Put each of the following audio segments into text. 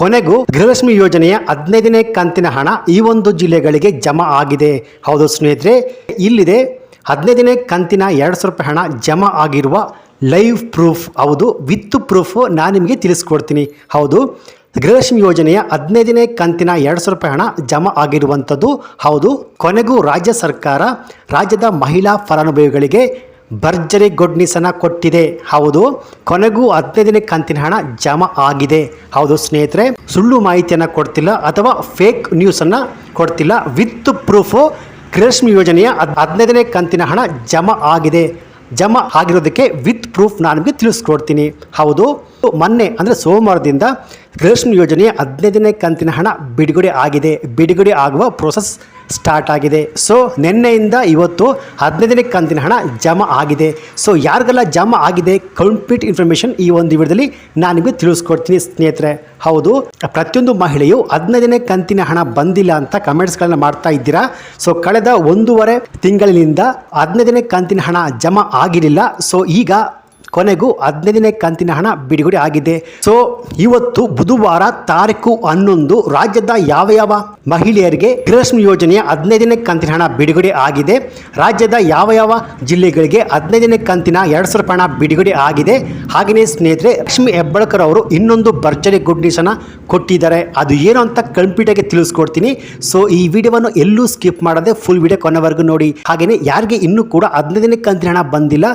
ಕೊನೆಗೂ ಗೃಹಲಕ್ಷ್ಮಿ ಯೋಜನೆಯ ಹದಿನೈದನೇ ಕಂತಿನ ಹಣ ಈ ಒಂದು ಜಿಲ್ಲೆಗಳಿಗೆ ಜಮಾ ಆಗಿದೆ. ಹೌದು ಸ್ನೇಹಿತರೆ, ಇಲ್ಲಿದೆ ಹದಿನೈದನೇ ಕಂತಿನ ಎರಡು ಸಾವಿರ ರೂಪಾಯಿ ಹಣ ಜಮಾ ಆಗಿರುವ ಲೈವ್ ಪ್ರೂಫ್. ಹೌದು, ವಿತ್ ಪ್ರೂಫ್ ನಾನು ನಿಮಗೆ ತಿಳಿಸ್ಕೊಡ್ತೀನಿ. ಹೌದು, ಗೃಹಲಕ್ಷ್ಮಿ ಯೋಜನೆಯ ಹದಿನೈದನೇ ಕಂತಿನ ಎರಡು ಸಾವಿರ ರೂಪಾಯಿ ಹಣ ಜಮಾ ಆಗಿರುವಂಥದ್ದು. ಹೌದು, ಕೊನೆಗೂ ರಾಜ್ಯ ಸರ್ಕಾರ ರಾಜ್ಯದ ಮಹಿಳಾ ಫಲಾನುಭವಿಗಳಿಗೆ ಭರ್ಜರಿ ಗೊಡ್ನಿಸನ ಕೊಟ್ಟಿದೆ. ಹೌದು, ಕೊನೆಗೂ ಹದಿನೈದನೇ ಕಂತಿನ ಹಣ ಜಮಾ ಆಗಿದೆ. ಹೌದು ಸ್ನೇಹಿತರೆ, ಸುಳ್ಳು ಮಾಹಿತಿಯನ್ನು ಕೊಡ್ತಿಲ್ಲ ಅಥವಾ ಫೇಕ್ ನ್ಯೂಸನ್ನು ಕೊಡ್ತಿಲ್ಲ. ವಿತ್ ಪ್ರೂಫು ಗೃಹಲಕ್ಷ್ಮಿ ಯೋಜನೆಯ ಹದ್- ಹದಿನೈದನೇ ಕಂತಿನ ಹಣ ಜಮಾ ಆಗಿದೆ. ಜಮಾ ಆಗಿರೋದಕ್ಕೆ ವಿತ್ ಪ್ರೂಫ್ ನಾನು ನಿಮಗೆ ತಿಳಿಸ್ಕೊಡ್ತೀನಿ. ಹೌದು, ಮೊನ್ನೆ ಅಂದರೆ ಸೋಮವಾರದಿಂದ ಗೃಹಲಕ್ಷ್ಮಿ ಯೋಜನೆಯ ಹದಿನೈದನೇ ಕಂತಿನ ಹಣ ಬಿಡುಗಡೆ ಆಗಿದೆ. ಬಿಡುಗಡೆ ಆಗುವ ಪ್ರೋಸೆಸ್ ಸ್ಟಾರ್ಟ್ ಆಗಿದೆ. ಸೊ ನಿನ್ನೆಯಿಂದ ಇವತ್ತು ಹದಿನೈದನೇ ಕಂತಿನ ಹಣ ಜಮಾ ಆಗಿದೆ. ಸೊ ಯಾರಿಗೆಲ್ಲ ಜಮಾ ಆಗಿದೆ ಕಂಪ್ಲೀಟ್ ಇನ್ಫಾರ್ಮೇಷನ್ ಈ ಒಂದು ವಿಡಿಯೋದಲ್ಲಿ ನಾನು ನಿಮಗೆ ತಿಳಿಸ್ಕೊಡ್ತೀನಿ ಸ್ನೇಹಿತರೆ. ಹೌದು, ಪ್ರತಿಯೊಂದು ಮಹಿಳೆಯು ಹದಿನೈದನೇ ಕಂತಿನ ಹಣ ಬಂದಿಲ್ಲ ಅಂತ ಕಮೆಂಟ್ಸ್ಗಳನ್ನ ಮಾಡ್ತಾ ಇದ್ದೀರಾ? ಸೊ ಕಳೆದ ಒಂದೂವರೆ ತಿಂಗಳಿನಿಂದ ಹದಿನೈದನೇ ಕಂತಿನ ಹಣ ಜಮಾ ಆಗಿರಲಿಲ್ಲ. ಸೊ ಈಗ ಕೊನೆಗೂ ಹದಿನೈದನೇ ಕಂತಿನ ಹಣ ಬಿಡುಗಡೆ ಆಗಿದೆ. ಸೊ ಇವತ್ತು ಬುಧವಾರ ತಾರೀಕು ಹನ್ನೊಂದು ರಾಜ್ಯದ ಯಾವ ಯಾವ ಮಹಿಳೆಯರಿಗೆ ಗೃಹಲಕ್ಷ್ಮಿ ಯೋಜನೆಯ ಹದಿನೈದನೇ ಕಂತಿನ ಹಣ ಬಿಡುಗಡೆ ಆಗಿದೆ. ರಾಜ್ಯದ ಯಾವ ಯಾವ ಜಿಲ್ಲೆಗಳಿಗೆ ಹದಿನೈದನೇ ಕಂತಿನ ಎರಡು ಸಾವಿರ ಹಣ ಬಿಡುಗಡೆ ಆಗಿದೆ. ಹಾಗೆಯೇ ಸ್ನೇಹಿತರೆ, ಲಕ್ಷ್ಮಿ ಹೆಬ್ಬಳಕರ್ ಅವರು ಇನ್ನೊಂದು ಭರ್ಜರಿ ಗುಡ್ ನ್ಯೂಸನ್ನು ಕೊಟ್ಟಿದ್ದಾರೆ. ಅದು ಏನು ಅಂತ ಕಂಪ್ಯೂಟರ್ಗೆ ತಿಳಿಸ್ಕೊಡ್ತೀನಿ. ಸೊ ಈ ವಿಡಿಯೋವನ್ನು ಎಲ್ಲೂ ಸ್ಕಿಪ್ ಮಾಡದೆ ಫುಲ್ ವಿಡಿಯೋ ಕೊನೆವರೆಗೂ ನೋಡಿ. ಹಾಗೆಯೇ ಯಾರಿಗೆ ಇನ್ನೂ ಕೂಡ ಹದಿನೈದನೇ ಕಂತಿನ ಹಣ ಬಂದಿಲ್ಲ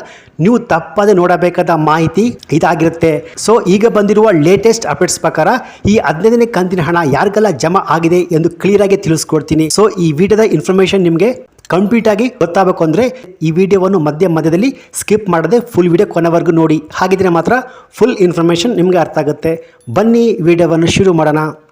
ನೀವು ತಪ್ಪದೆ ನೋಡಬೇಕಾದ ಮಾಹಿತಿ ಇದಾಗಿರುತ್ತೆ. ಸೊ ಈಗ ಬಂದಿರುವ ಲೇಟೆಸ್ಟ್ ಅಪ್ಡೇಟ್ಸ್ ಪ್ರಕಾರ ಈ ಹದಿನೈದನೇ ಕಂತಿನ ಹಣ ಯಾರಿಗೆಲ್ಲ ಜಮಾ ಆಗಿದೆ ಎಂದು ಕ್ಲಿಯರ್ ಆಗಿ ತಿಳಿಸ್ಕೊಡ್ತೀನಿ. ಸೊ ಈ ವಿಡಿಯೋದ ಇನ್ಫಾರ್ಮೇಶನ್ ನಿಮಗೆ ಕಂಪ್ಲೀಟ್ ಆಗಿ ಗೊತ್ತಾಗಬೇಕು ಅಂದರೆ ಈ ವಿಡಿಯೋವನ್ನು ಮಧ್ಯ ಮಧ್ಯದಲ್ಲಿ ಸ್ಕಿಪ್ ಮಾಡದೆ ಫುಲ್ ವಿಡಿಯೋ ಕೊನೆವರೆಗೂ ನೋಡಿ. ಹಾಗಿದ್ರೆ ಮಾತ್ರ ಫುಲ್ ಇನ್ಫಾರ್ಮೇಷನ್ ನಿಮಗೆ ಅರ್ಥ ಆಗುತ್ತೆ. ಬನ್ನಿ, ವಿಡಿಯೋವನ್ನು ಶುರು ಮಾಡೋಣ.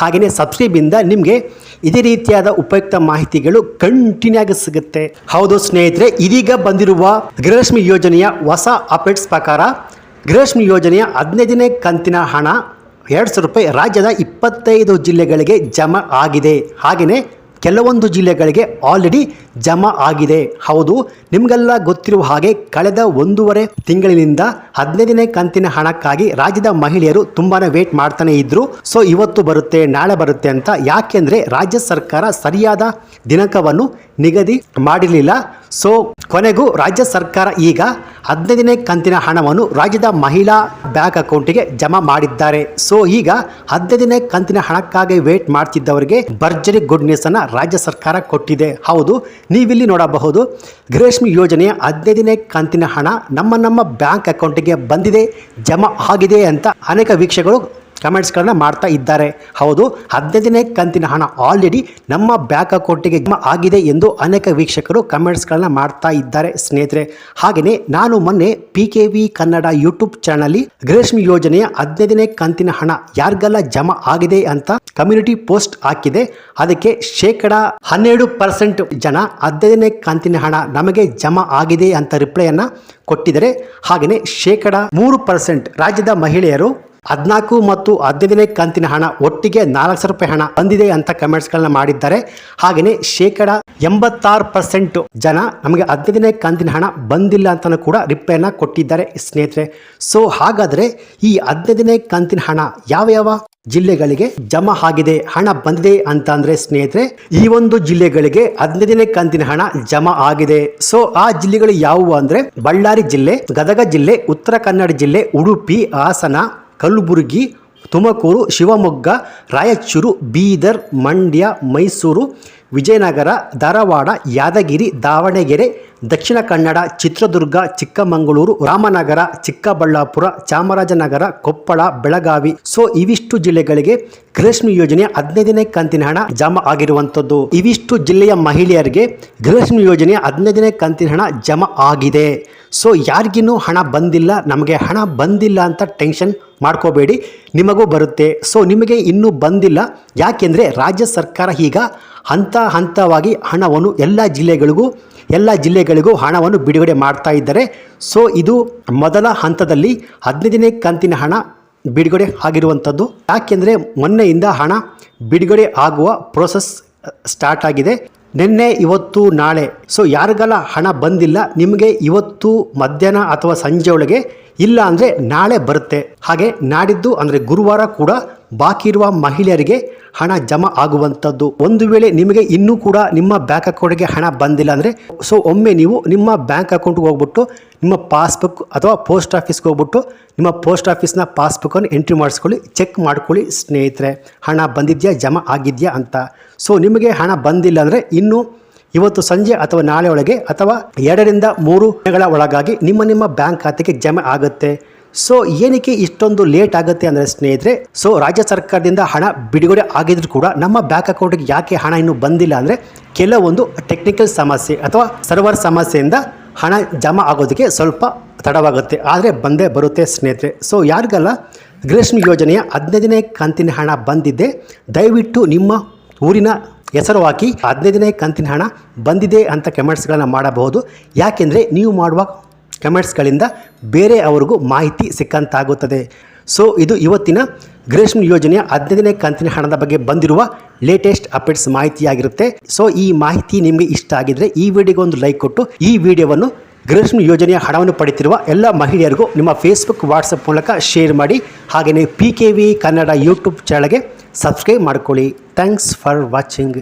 ಹಾಗೆಯೇ ಸಬ್ಸ್ಕ್ರೈಬಿಂದ ನಿಮಗೆ ಇದೇ ರೀತಿಯಾದ ಉಪಯುಕ್ತ ಮಾಹಿತಿಗಳು ಕಂಟಿನ್ಯೂ ಆಗಿ ಸಿಗುತ್ತೆ. ಹೌದು ಸ್ನೇಹಿತರೆ, ಇದೀಗ ಬಂದಿರುವ ಗೃಹಲಕ್ಷ್ಮಿ ಯೋಜನೆಯ ಹೊಸ ಅಪ್ಡೇಟ್ಸ್ ಪ್ರಕಾರ ಗೃಹಲಕ್ಷ್ಮಿ ಯೋಜನೆಯ ಹದಿನೈದನೇ ಕಂತಿನ ಹಣ ಎರಡು ಸಾವಿರ ರೂಪಾಯಿ ರಾಜ್ಯದ ಇಪ್ಪತ್ತೈದು ಜಿಲ್ಲೆಗಳಿಗೆ ಜಮಾ ಆಗಿದೆ. ಹಾಗೆಯೇ ಕೆಲವೊಂದು ಜಿಲ್ಲೆಗಳಿಗೆ ಆಲ್ರೆಡಿ ಜಮಾ ಆಗಿದೆ. ಹೌದು, ನಿಮಗೆಲ್ಲ ಗೊತ್ತಿರುವ ಹಾಗೆ ಕಳೆದ ಒಂದೂವರೆ ತಿಂಗಳಿನಿಂದ ಹದಿನೈದನೇ ಕಂತಿನ ಹಣಕ್ಕಾಗಿ ರಾಜ್ಯದ ಮಹಿಳೆಯರು ತುಂಬಾ ವೇಟ್ ಮಾಡ್ತಾನೆ ಇದ್ರು. ಸೊ ಇವತ್ತು ಬರುತ್ತೆ, ನಾಳೆ ಬರುತ್ತೆ ಅಂತ ಯಾಕೆಂದರೆ ರಾಜ್ಯ ಸರ್ಕಾರ ಸರಿಯಾದ ದಿನಾಂಕವನ್ನು ನಿಗದಿ ಮಾಡಿರಲಿಲ್ಲ. ಸೊ ಕೊನೆಗೂ ರಾಜ್ಯ ಸರ್ಕಾರ ಈಗ ಹದಿನೈದನೇ ಕಂತಿನ ಹಣವನ್ನು ರಾಜ್ಯದ ಮಹಿಳಾ ಬ್ಯಾಂಕ್ ಅಕೌಂಟಿಗೆ ಜಮಾ ಮಾಡಿದ್ದಾರೆ. ಸೊ, ಈಗ ಹದಿನೈದನೇ ಕಂತಿನ ಹಣಕ್ಕಾಗಿ ವೇಟ್ ಮಾಡ್ತಿದ್ದವರಿಗೆ ಭರ್ಜರಿ ಗುಡ್ ನ್ಯೂಸ್ ಅನ್ನ ರಾಜ್ಯ ಸರ್ಕಾರ ಕೊಟ್ಟಿದೆ. ಹೌದು, ನೀವಿಲ್ಲಿ ನೋಡಬಹುದು, ಗೃಹಲಕ್ಷ್ಮಿ ಯೋಜನೆಯ ಹದಿನೈದನೇ ಕಂತಿನ ಹಣ ನಮ್ಮ ನಮ್ಮ ಬ್ಯಾಂಕ್ ಅಕೌಂಟಿಗೆ ಬಂದಿದೆ, ಜಮಾ ಆಗಿದೆ ಅಂತ ಅನೇಕ ವೀಕ್ಷಕರು ಕಮೆಂಟ್ಸ್ಗಳನ್ನ ಮಾಡ್ತಾ ಇದ್ದಾರೆ. ಹೌದು ಹದಿನೈದನೇ ಕಂತಿನ ಹಣ ಆಲ್ರೆಡಿ ನಮ್ಮ ಬ್ಯಾಂಕ್ ಅಕೌಂಟಿಗೆ ಜಮಾ ಆಗಿದೆ ಎಂದು ಅನೇಕ ವೀಕ್ಷಕರು ಕಮೆಂಟ್ಸ್ಗಳನ್ನ ಮಾಡ್ತಾ ಇದ್ದಾರೆ ಸ್ನೇಹಿತರೆ. ಹಾಗೆಯೇ ನಾನು ಮೊನ್ನೆ P K V Kannada YouTube channel Gruhalakshmi ಯೋಜನೆಯ ಹದಿನೈದನೇ ಕಂತಿನ ಹಣ ಯಾರಿಗೆಲ್ಲ ಜಮಾ ಆಗಿದೆ ಅಂತ ಕಮ್ಯುನಿಟಿ ಪೋಸ್ಟ್ ಹಾಕಿದೆ. ಅದಕ್ಕೆ ಶೇಕಡ ಹನ್ನೆರಡು ಪರ್ಸೆಂಟ್ ಜನ ಹದಿನೈದನೇ ಕಂತಿನ ಹಣ ನಮಗೆ ಜಮಾ ಆಗಿದೆ ಅಂತ ರಿಪ್ಲೈಯನ್ನು ಕೊಟ್ಟಿದ್ದಾರೆ. ಹಾಗೆಯೇ ಶೇಕಡ ಮೂರು ಪರ್ಸೆಂಟ್ ರಾಜ್ಯದ ಮಹಿಳೆಯರು ಹದಿನಾಲ್ಕು ಮತ್ತು ಹದಿನೈದನೇ ಕಂತಿನ ಹಣ ಒಟ್ಟಿಗೆ ನಾಲ್ಕು ಸಾವಿರ ರೂಪಾಯಿ ಹಣ ಬಂದಿದೆ ಅಂತ ಕಮೆಂಟ್ಸ್ಗಳನ್ನ ಮಾಡಿದ್ದಾರೆ. ಹಾಗೆಯೇ ಶೇಕಡ ಎಂಬತ್ತಾರು ಪರ್ಸೆಂಟ್ ಜನ ನಮಗೆ ಹದಿನೈದನೇ ಕಂತಿನ ಹಣ ಬಂದಿಲ್ಲ ಅಂತಲೂ ಕೂಡ ರಿಪ್ಲೈನ ಕೊಟ್ಟಿದ್ದಾರೆ ಸ್ನೇಹಿತರೆ. ಸೊ ಹಾಗಾದರೆ ಈ ಹದಿನೈದನೇ ಕಂತಿನ ಹಣ ಯಾವ ಯಾವ ಜಿಲ್ಲೆಗಳಿಗೆ ಜಮಾ ಆಗಿದೆ, ಹಣ ಬಂದಿದೆ ಅಂತ ಅಂದ್ರೆ ಸ್ನೇಹಿತರೆ, ಈ ಒಂದು ಜಿಲ್ಲೆಗಳಿಗೆ ಹದಿನೈದನೇ ಕಂತಿನ ಹಣ ಜಮಾ ಆಗಿದೆ. ಸೊ ಆ ಜಿಲ್ಲೆಗಳು ಯಾವುವು ಅಂದ್ರೆ ಬಳ್ಳಾರಿ ಜಿಲ್ಲೆ, ಗದಗ ಜಿಲ್ಲೆ, ಉತ್ತರ ಕನ್ನಡ ಜಿಲ್ಲೆ, ಉಡುಪಿ, ಹಾಸನ ಕಲಬುರಗಿ ತುಮಕೂರು, ಶಿವಮೊಗ್ಗ, ರಾಯಚೂರು, ಬೀದರ್, ಮಂಡ್ಯ, ಮೈಸೂರು, ವಿಜಯನಗರ, ಧಾರವಾಡ, ಯಾದಗಿರಿ, ದಾವಣಗೆರೆ, ದಕ್ಷಿಣ ಕನ್ನಡ, ಚಿತ್ರದುರ್ಗ, ಚಿಕ್ಕಮಗಳೂರು, ರಾಮನಗರ, ಚಿಕ್ಕಬಳ್ಳಾಪುರ, ಚಾಮರಾಜನಗರ, ಕೊಪ್ಪಳ, ಬೆಳಗಾವಿ. ಸೊ ಇವಿಷ್ಟು ಜಿಲ್ಲೆಗಳಿಗೆ ಗೃಹಲಕ್ಷ್ಮಿ ಯೋಜನೆ ಹದಿನೈದನೇ ಕಂತಿನ ಹಣ ಜಮಾ ಆಗಿರುವಂಥದ್ದು. ಇವಿಷ್ಟು ಜಿಲ್ಲೆಯ ಮಹಿಳೆಯರಿಗೆ ಗೃಹಲಕ್ಷ್ಮಿ ಯೋಜನೆ ಹದಿನೈದನೇ ಕಂತಿನ ಹಣ ಜಮಾ ಆಗಿದೆ. ಸೊ ಯಾರಿಗಿನ್ನೂ ಹಣ ಬಂದಿಲ್ಲ, ನಮಗೆ ಹಣ ಬಂದಿಲ್ಲ ಅಂತ ಟೆನ್ಷನ್ ಮಾಡ್ಕೋಬೇಡಿ, ನಿಮಗೂ ಬರುತ್ತೆ. ಸೊ ನಿಮಗೆ ಇನ್ನೂ ಬಂದಿಲ್ಲ, ಯಾಕೆಂದರೆ ರಾಜ್ಯ ಸರ್ಕಾರ ಈಗ ಹಂತ ಹಂತವಾಗಿ ಹಣವನ್ನು ಎಲ್ಲ ಜಿಲ್ಲೆಗಳಿಗೂ ಎಲ್ಲ ಜಿಲ್ಲೆಗಳಿಗೂ ಹಣವನ್ನು ಬಿಡುಗಡೆ ಮಾಡ್ತಾ ಇದ್ದಾರೆ. ಸೊ ಇದು ಮೊದಲ ಹಂತದಲ್ಲಿ ಹದಿನೈದನೇ ಕಂತಿನ ಹಣ ಬಿಡುಗಡೆ ಆಗಿರುವಂಥದ್ದು ಯಾಕೆಂದರೆ ಮೊನ್ನೆಯಿಂದ ಹಣ ಬಿಡುಗಡೆ ಆಗುವ ಪ್ರೋಸೆಸ್ ಸ್ಟಾರ್ಟ್ ಆಗಿದೆ. ನಿನ್ನೆ ಇವತ್ತು ನಾಳೆ. ಸೊ ಯಾರಿಗೆಲ್ಲ ಹಣ ಬಂದಿಲ್ಲ ನಿಮಗೆ ಇವತ್ತು ಮಧ್ಯಾಹ್ನ ಅಥವಾ ಸಂಜೆ ಒಳಗೆ ಇಲ್ಲ ಅಂದರೆ ನಾಳೆ ಬರುತ್ತೆ. ಹಾಗೆ ನಾಡಿದ್ದು ಅಂದರೆ ಗುರುವಾರ ಕೂಡ ಬಾಕಿ ಇರುವ ಮಹಿಳೆಯರಿಗೆ ಹಣ ಜಮಾ ಆಗುವಂಥದ್ದು. ಒಂದು ವೇಳೆ ನಿಮಗೆ ಇನ್ನೂ ಕೂಡ ನಿಮ್ಮ ಬ್ಯಾಂಕ್ ಅಕೌಂಟ್ಗೆ ಹಣ ಬಂದಿಲ್ಲ ಅಂದರೆ, ಸೊ ಒಮ್ಮೆ ನೀವು ನಿಮ್ಮ ಬ್ಯಾಂಕ್ ಅಕೌಂಟ್ಗೆ ಹೋಗ್ಬಿಟ್ಟು ನಿಮ್ಮ ಪಾಸ್ಬುಕ್ ಅಥವಾ ಪೋಸ್ಟ್ ಆಫೀಸ್ಗೆ ಹೋಗ್ಬಿಟ್ಟು ನಿಮ್ಮ ಪೋಸ್ಟ್ ಆಫೀಸ್ನ ಪಾಸ್ಬುಕ್ಕನ್ನು ಎಂಟ್ರಿ ಮಾಡಿಸ್ಕೊಳ್ಳಿ, ಚೆಕ್ ಮಾಡ್ಕೊಳ್ಳಿ ಸ್ನೇಹಿತರೆ. ಹಣ ಬಂದಿದೆಯಾ, ಜಮಾ ಆಗಿದೆಯಾ ಅಂತ. ಸೊ ನಿಮಗೆ ಹಣ ಬಂದಿಲ್ಲ ಅಂದರೆ ಇನ್ನು ಇವತ್ತು ಸಂಜೆ ಅಥವಾ ನಾಳೆ ಒಳಗೆ ಅಥವಾ ಎರಡರಿಂದ ಮೂರು ದಿನಗಳ ಒಳಗಾಗಿ ನಿಮ್ಮ ನಿಮ್ಮ ಬ್ಯಾಂಕ್ ಖಾತೆಗೆ ಜಮೆ ಆಗುತ್ತೆ. ಸೊ ಏನಕ್ಕೆ ಇಷ್ಟೊಂದು ಲೇಟ್ ಆಗುತ್ತೆ ಅಂದರೆ ಸ್ನೇಹಿತರೆ, ಸೊ ರಾಜ್ಯ ಸರ್ಕಾರದಿಂದ ಹಣ ಬಿಡುಗಡೆ ಆಗಿದ್ರು ಕೂಡ ನಮ್ಮ ಬ್ಯಾಂಕ್ ಅಕೌಂಟ್ಗೆ ಯಾಕೆ ಹಣ ಇನ್ನೂ ಬಂದಿಲ್ಲ ಅಂದರೆ ಕೆಲವೊಂದು ಟೆಕ್ನಿಕಲ್ ಸಮಸ್ಯೆ ಅಥವಾ ಸರ್ವರ್ ಸಮಸ್ಯೆಯಿಂದ ಹಣ ಜಮಾ ಆಗೋದಕ್ಕೆ ಸ್ವಲ್ಪ ತಡವಾಗುತ್ತೆ. ಆದರೆ ಬಂದೇ ಬರುತ್ತೆ ಸ್ನೇಹಿತರೆ. ಸೊ ಯಾರಿಗಲ್ಲ ಗೃಹಲಕ್ಷ್ಮಿ ಯೋಜನೆಯ ಹದಿನೈದನೇ ಕಂತಿನ ಹಣ ಬಂದಿದ್ದೆ ದಯವಿಟ್ಟು ನಿಮ್ಮ ಊರಿನ ಹೆಸರು ಹಾಕಿ ಹದಿನೈದನೇ ಕಂತಿನ ಹಣ ಬಂದಿದೆ ಅಂತ ಕಮೆಂಟ್ಸ್ಗಳನ್ನು ಮಾಡಬಹುದು. ಯಾಕೆಂದರೆ ನೀವು ಮಾಡುವ ಕಮೆಂಟ್ಸ್ಗಳಿಂದ ಬೇರೆ ಅವ್ರಿಗೂ ಮಾಹಿತಿ ಸಿಕ್ಕಂತಾಗುತ್ತದೆ. ಸೊ ಇದು ಇವತ್ತಿನ ಗ್ರೇಷ್ಮ ಯೋಜನೆಯ ಹದಿನೈದನೇ ಕಂತಿನ ಹಣದ ಬಗ್ಗೆ ಬಂದಿರುವ ಲೇಟೆಸ್ಟ್ ಅಪ್ಡೇಟ್ಸ್ ಮಾಹಿತಿಯಾಗಿರುತ್ತೆ. ಸೊ ಈ ಮಾಹಿತಿ ನಿಮಗೆ ಇಷ್ಟ ಆಗಿದ್ರೆ ಈ ವಿಡಿಯೋಗೆ ಒಂದು ಲೈಕ್ ಕೊಟ್ಟು ಈ ವಿಡಿಯೋವನ್ನು ಗೃಹಲಕ್ಷ್ಮಿ ಯೋಜನೆಯ ಹಣವನ್ನು ಪಡೆಯುತ್ತಿರುವ ಎಲ್ಲ ಮಹಿಳೆಯರಿಗೂ ನಿಮ್ಮ ಫೇಸ್ಬುಕ್ ವಾಟ್ಸಪ್ ಮೂಲಕ ಶೇರ್ ಮಾಡಿ. ಹಾಗೆಯೇ P K V Kannada YouTube ಚಾನಲ್ಗೆ ಸಬ್ಸ್ಕ್ರೈಬ್ ಮಾಡ್ಕೊಳ್ಳಿ. Thanks for watching